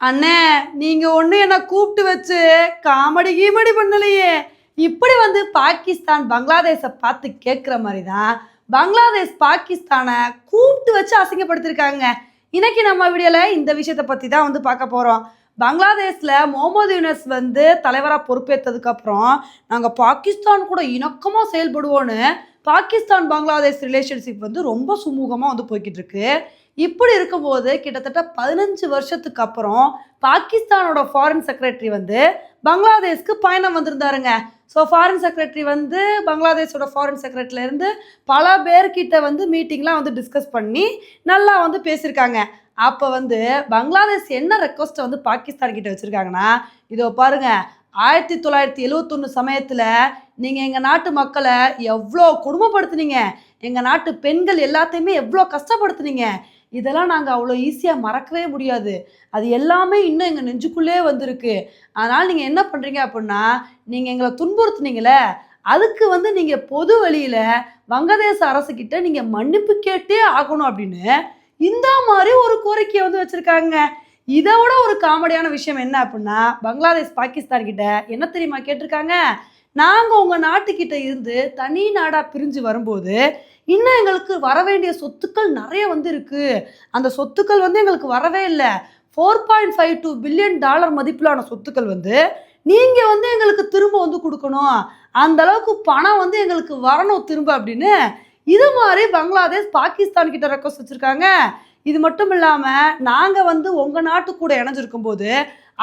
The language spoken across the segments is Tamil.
அண்ணே நீங்க ஒண்ணு என்ன கூப்பிட்டு வச்சு காமெடி கீமெடி பண்ணலையே. இப்படி வந்து பாகிஸ்தான் பங்களாதேஷை பார்த்து கேட்குற மாதிரி தான் பங்களாதேஷ் பாகிஸ்தானை கூப்பிட்டு வச்சு அசிங்கப்படுத்திருக்காங்க. இன்னைக்கு நம்ம வீடியோவில் இந்த விஷயத்தை பற்றி தான் வந்து பார்க்க போகிறோம் பங்களாதேஷில் முகமது யூனஸ் வந்து தலைவராக பொறுப்பேற்றதுக்கப்புறம் நாங்கள் பாகிஸ்தான் கூட இணக்கமாக செயல்படுவோன்னு பாகிஸ்தான் பங்களாதேஷ் ரிலேஷன்ஷிப் வந்து ரொம்ப சுமூகமாக வந்து போய்கிட்டு இருக்கு. இப்படி இருக்கும்போது கிட்டத்தட்ட பதினஞ்சு வருஷத்துக்கு அப்புறம் பாகிஸ்தானோட ஃபாரின் செக்ரட்டரி வந்து பங்களாதேஷ்க்கு பயணம் வந்திருந்தாருங்க. ஸோ ஃபாரின் செக்ரட்டரி வந்து பங்களாதேஷோட ஃபாரின் செக்ரட்டரியிலேருந்து பல பேர்கிட்ட வந்து மீட்டிங்லாம் வந்து டிஸ்கஸ் பண்ணி நல்லா வந்து பேசியிருக்காங்க. அப்போ வந்து பங்களாதேஷ் என்ன ரெக்வஸ்ட்டை வந்து பாகிஸ்தான் கிட்ட வச்சுருக்காங்கன்னா இதோ பாருங்க ஆயிரத்தி தொள்ளாயிரத்தி எழுவத்தொன்று சமயத்தில் நீங்கள் எங்கள் நாட்டு மக்களை எவ்வளோ குடும்பப்படுத்துனீங்க எங்கள் நாட்டு பெண்கள் எல்லாத்தையுமே எவ்வளோ கஷ்டப்படுத்துனீங்க. இதெல்லாம் நாங்கள் அவ்வளோ ஈஸியாக மறக்கவே முடியாது. அது எல்லாமே இன்னும் எங்கள் நெஞ்சுக்குள்ளே வந்திருக்கு. அதனால் நீங்கள் என்ன பண்ணுறீங்க அப்படின்னா நீங்கள் எங்களை துன்புறுத்துனீங்களே அதுக்கு வந்து நீங்கள் பொது வழியில் வங்கதேச அரசுக்கிட்ட நீங்கள் மன்னிப்பு கேட்டே ஆகணும் அப்படின்னு இந்த மாதிரி ஒரு கோரிக்கையை வந்து வச்சுருக்காங்க. இதை விட ஒரு காமெடியான விஷயம் என்ன அப்படின்னா பங்களாதேஷ் பாகிஸ்தான் கிட்ட என்ன தெரியுமா கேட்டிருக்காங்க? நாங்கள் உங்கள் நாட்டுக்கிட்ட இருந்து தனி நாடாக பிரிஞ்சு வரும்போது இன்னும் எங்களுக்கு வர வேண்டிய சொத்துக்கள் நிறைய வந்து இருக்குது அந்த சொத்துக்கள் வந்து எங்களுக்கு வரவே இல்லை. Four point five two billion dollar மதிப்பிலான சொத்துக்கள் வந்து நீங்கள் வந்து எங்களுக்கு திரும்ப வந்து கொடுக்கணும். அந்த அளவுக்கு பணம் வந்து எங்களுக்கு வரணும் திரும்ப அப்படின்னு இது மாதிரி பங்களாதேஷ் பாகிஸ்தான் கிட்ட ரெக்வஸ்ட் வச்சுருக்காங்க. இது மட்டும் இல்லாமல் நாங்கள் வந்து உங்கள் நாட்டு கூட இணைஞ்சிருக்கும் போது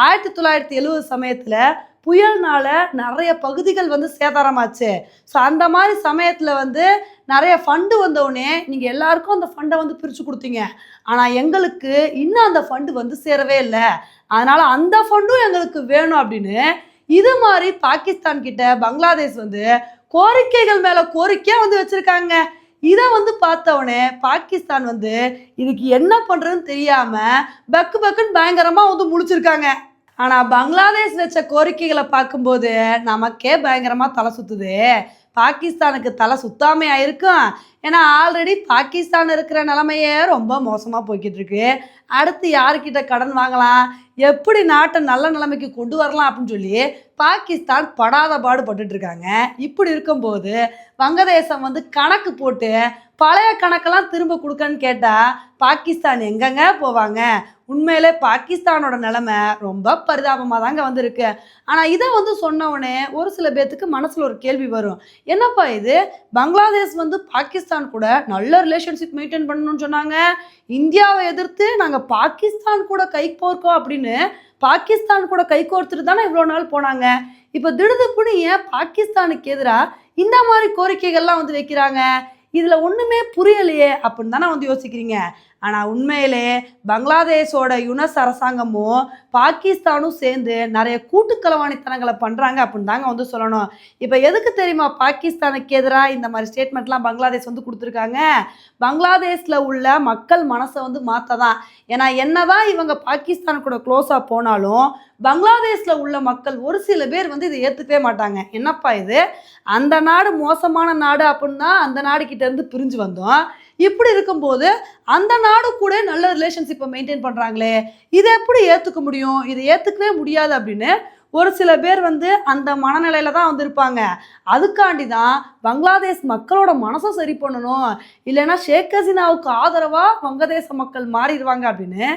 ஆயிரத்தி தொள்ளாயிரத்தி எழுவது சமயத்தில் புயல்னால நிறைய பகுதிகள் வந்து சேதாரமாச்சு. ஸோ அந்த மாதிரி சமயத்தில் வந்து நிறைய ஃபண்டு வந்தவுடனே நீங்கள் எல்லாருக்கும் அந்த ஃபண்டை வந்து பிரித்து கொடுத்தீங்க. ஆனால் எங்களுக்கு இன்னும் அந்த ஃபண்டு வந்து சேரவே இல்லை. அதனால் அந்த ஃபண்டும் எங்களுக்கு வேணும் அப்படின்னு இது மாதிரி பாகிஸ்தான் கிட்ட பங்களாதேஷ் வந்து கோரிக்கைகள் மேலே கோரிக்கையாக வந்து வச்சுருக்காங்க. இதை வந்து பார்த்தவொடனே பாகிஸ்தான் வந்து இதுக்கு என்ன பண்ணுறதுன்னு தெரியாமல் பக்கு பக்குன்னு பயங்கரமாக வந்து முழிச்சிருக்காங்க. ஆனால் பங்களாதேஷ் வச்ச கோரிக்கைகளை பார்க்கும்போது நமக்கே பயங்கரமாக தலை சுற்றுது பாகிஸ்தானுக்கு தலை சுத்தாமையா இருக்கும் ஏன்னா ஆல்ரெடி பாகிஸ்தான் இருக்கிற நிலமையே ரொம்ப மோசமாக போய்கிட்டு இருக்கு அடுத்து யாருக்கிட்ட கடன் வாங்கலாம்? எப்படி நாட்டை நல்ல நிலைமைக்கு கொண்டு வரலாம் அப்படின்னு சொல்லி பாகிஸ்தான் படாத பாடுபட்டுட்டு இருக்காங்க. இப்படி இருக்கும்போது வங்கதேசம் வந்து கணக்கு போட்டு பழைய கணக்கெல்லாம் திரும்ப கொடுக்கன்னு கேட்டால் பாகிஸ்தான் எங்கங்க போவாங்க? உண்மையிலே பாகிஸ்தானோட நிலமை ரொம்ப பரிதாபமாக தாங்க வந்திருக்கு. ஆனால் இதை வந்து சொன்ன உடனே ஒரு சில பேர்த்துக்கு மனசில் ஒரு கேள்வி வரும். என்னப்பா இது? பங்களாதேஷ் வந்து பாகிஸ்தான் கூட நல்ல ரிலேஷன்ஷிப் மெயின்டைன் பண்ணணும்னு சொன்னாங்க. இந்தியாவை எதிர்த்து நாங்கள் பாகிஸ்தான் கூட கை கோர்க்கோம் அப்படின்னு பாகிஸ்தான் கூட கை கோர்த்துட்டு தானே இவ்வளோ நாள் போனாங்க. இப்போ திடுதுப்புன்னு ஏன் பாகிஸ்தானுக்கு எதிராக இந்த மாதிரி கோரிக்கைகள்லாம் வந்து வைக்கிறாங்க? இதில் ஒன்றுமே புரியலையே அப்படின்னு தானே வந்து யோசிக்கிறீங்க? ஆனால் உண்மையிலே பங்களாதேஷோட யுனஸ் அரசாங்கமும் பாகிஸ்தானும் சேர்ந்து நிறைய கூட்டுக்களவாணித்தனங்களை பண்ணுறாங்க அப்படின்னு தாங்க வந்து சொல்லணும். இப்போ எதுக்கு தெரியுமா பாகிஸ்தானுக்கு எதிராக இந்த மாதிரி ஸ்டேட்மெண்ட்லாம் பங்களாதேஷ் வந்து கொடுத்துருக்காங்க? பங்களாதேஷில் உள்ள மக்கள் மனசை வந்து மாற்ற தான் ஏன்னா என்னதான் இவங்க பாகிஸ்தான் கூட க்ளோஸாக போனாலும் பங்களாதேஷில் உள்ள மக்கள் ஒரு சில பேர் வந்து இதை ஏற்றுக்கவே மாட்டாங்க. என்னப்பா இது? அந்த நாடு மோசமான நாடு அப்படின்னா அந்த நாடு பிரிஞ்சு வந்தோம். இப்படி இருக்கும்போது அந்த நாடு கூட நல்ல ரிலேஷன்ஷிப்பை மெயின்டைன் பண்ணுறாங்களே இதை எப்படி ஏற்றுக்க முடியும்? இதை ஏற்றுக்கவே முடியாது அப்படின்னு ஒரு சில பேர் வந்து அந்த மனநிலையில தான் வந்து இருப்பாங்க. அதுக்காண்டி தான் பங்களாதேஷ் மக்களோட மனசை சரி பண்ணணும். இல்லைன்னா ஷேக் ஹசீனாவுக்கு ஆதரவாக வங்கதேச மக்கள் மாறிடுவாங்க அப்படின்னு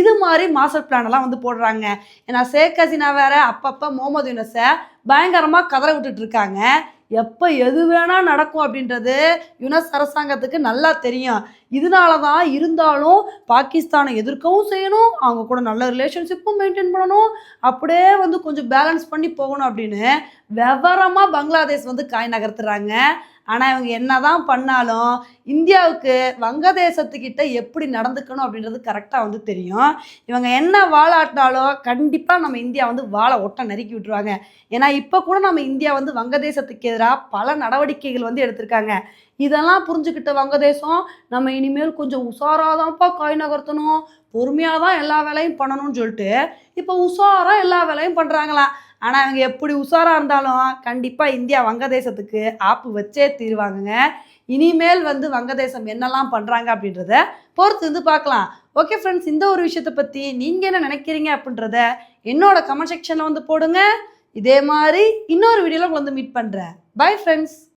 இது மாதிரி மாஸ்டர் பிளானெல்லாம் வந்து போடுறாங்க. ஏன்னா ஷேக் ஹசீனா வேற அப்பப்போ முகமது யூனஸை பயங்கரமாக கதற விட்டுட்டு இருக்காங்க. எப்போ எது வேணால் நடக்கும் அப்படின்றது யுனஸ் அரசாங்கத்துக்கு நல்லா தெரியும். இதனால தான் இருந்தாலும் பாகிஸ்தானை எதிர்க்கவும் செய்யணும் அவங்க கூட நல்ல ரிலேஷன்ஷிப்பும் மெயின்டைன் பண்ணணும் அப்படியே வந்து கொஞ்சம் பேலன்ஸ் பண்ணி போகணும் அப்படின்னு விவரமாக பங்களாதேஷ் வந்து காய் நகர்த்துறாங்க. ஆனால் இவங்க என்ன தான் பண்ணாலும் இந்தியாவுக்கு வங்கதேசத்துக்கிட்ட எப்படி நடந்துக்கணும் அப்படின்றது கரெக்டாக வந்து தெரியும். இவங்க என்ன வாழாட்டினாலும் கண்டிப்பாக நம்ம இந்தியா வந்து வாழை ஒட்ட நறுக்கி விட்டுருவாங்க. ஏன்னா இப்போ கூட நம்ம இந்தியா வந்து வங்கதேசத்துக்கு எதிராக பல நடவடிக்கைகள் வந்து எடுத்திருக்காங்க. இதெல்லாம் புரிஞ்சுக்கிட்ட வங்கதேசம் நம்ம இனிமேல் கொஞ்சம் உஷாராதான்ப்பா காய் நகர்த்தணும் பொறுமையாக தான் எல்லா வேலையும் பண்ணணும்னு சொல்லிட்டு இப்போ உஷாராக எல்லா வேலையும் பண்ணுறாங்களாம் ஆனால் அவங்க எப்படி உஷாராக இருந்தாலும் கண்டிப்பாக இந்தியா வங்கதேசத்துக்கு ஆப்பு வச்சே தீருவாங்கங்க. இனிமேல் வந்து வங்கதேசம் என்னெல்லாம் பண்ணுறாங்க அப்படின்றத பொறுத்து வந்து பார்க்கலாம். ஓகே ஃப்ரெண்ட்ஸ் இந்த ஒரு விஷயத்தை பற்றி நீங்கள் என்ன நினைக்கிறீங்க அப்படின்றத என்னோட கமெண்ட் செக்ஷனில் வந்து போடுங்க. இதே மாதிரி இன்னொரு வீடியோவில் உங்களை வந்து மீட் பண்ணுறேன் பை ஃப்ரெண்ட்ஸ்